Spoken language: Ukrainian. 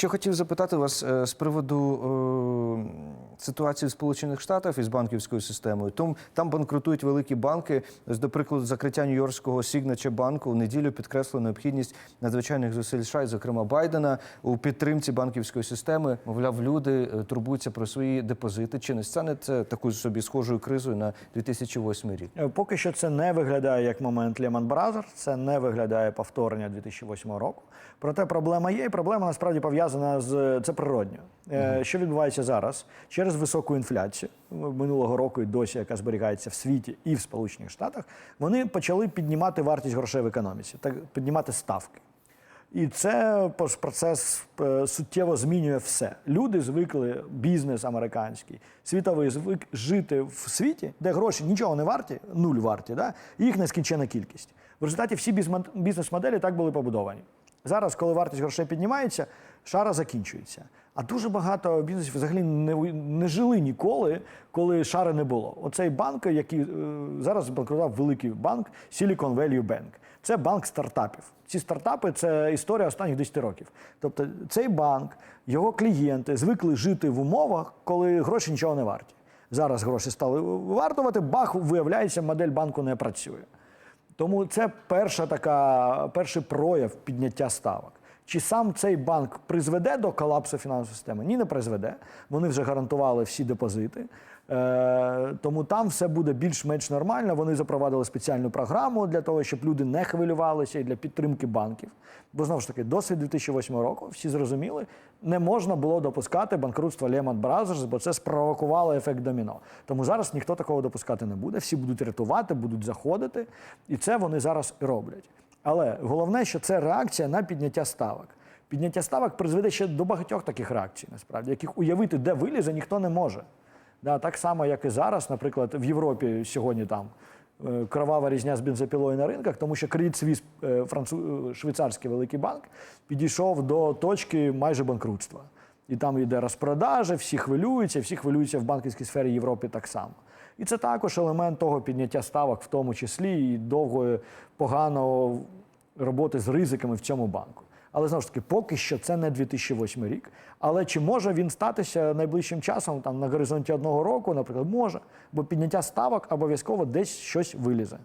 Ще хотів запитати вас е, з приводу е, ситуації в Сполучених Штатах із банківською системою. Там, там банкрутують великі банки. Ось, до прикладу, закриття Нью-Йоркського Signature банку в неділю підкреслила необхідність надзвичайних зусиль США, і, зокрема Байдена, у підтримці банківської системи. Мовляв, люди е, турбуються про свої депозити. Чи не стане це такою собі схожою кризою на 2008 рік? Е, Поки що це не виглядає як момент Lehman Brothers, це не виглядає повторення 2008 року. Проте проблема є, і проблема насправді пов'язана з це природньо. Е, Що відбувається зараз? Через високу інфляцію минулого року і досі, яка зберігається в світі і в Сполучених Штатах, вони почали піднімати вартість грошей в економіці, так піднімати ставки. І це процес е, суттєво змінює все. Люди звикли, бізнес американський, світовий звик жити в світі, де гроші нічого не варті, нуль варті, да? і їх нескінчена кількість. В результаті всі бізнес-моделі так були побудовані. Зараз, коли вартість грошей піднімається, шара закінчується. А дуже багато бізнесів взагалі не, не жили ніколи, коли шари не було. Оцей банк, який е, зараз банкрутував великий банк Silicon Valley Bank. Це банк стартапів. Ці стартапи це історія останніх 10 років. Тобто цей банк, його клієнти звикли жити в умовах, коли гроші нічого не варті. Зараз гроші стали вартувати, бах, виявляється, модель банку не працює. Тому це перша така, перший прояв підняття ставок. Чи сам цей банк призведе до колапсу фінансової системи? Ні, не призведе. Вони вже гарантували всі депозити. Е, тому там все буде більш-менш нормально. Вони запровадили спеціальну програму для того, щоб люди не хвилювалися і для підтримки банків. Бо знову ж таки, досвід 2008 року всі зрозуміли, не можна було допускати банкрутства Lehman Brothers, бо це спровокувало ефект доміно. Тому зараз ніхто такого допускати не буде. Всі будуть рятувати, будуть заходити, і це вони зараз роблять. Але головне, що це реакція на підняття ставок. Підняття ставок призведе ще до багатьох таких реакцій, насправді, яких уявити, де вилізе, ніхто не може. Да, так само, як і зараз, наприклад, в Європі сьогодні там е, кровава різня з бензопілою на ринках, тому що Credit Suisse, е, францу... е, швейцарський великий банк, підійшов до точки майже банкрутства. І там йде розпродажа, всі хвилюються, всі хвилюються в банківській сфері Європи так само. І це також елемент того підняття ставок, в тому числі і довгої поганого роботи з ризиками в цьому банку. Але знову ж таки, поки що це не 2008 рік. Але чи може він статися найближчим часом, там на горизонті одного року, наприклад, може, бо підняття ставок обов'язково десь щось вилізе.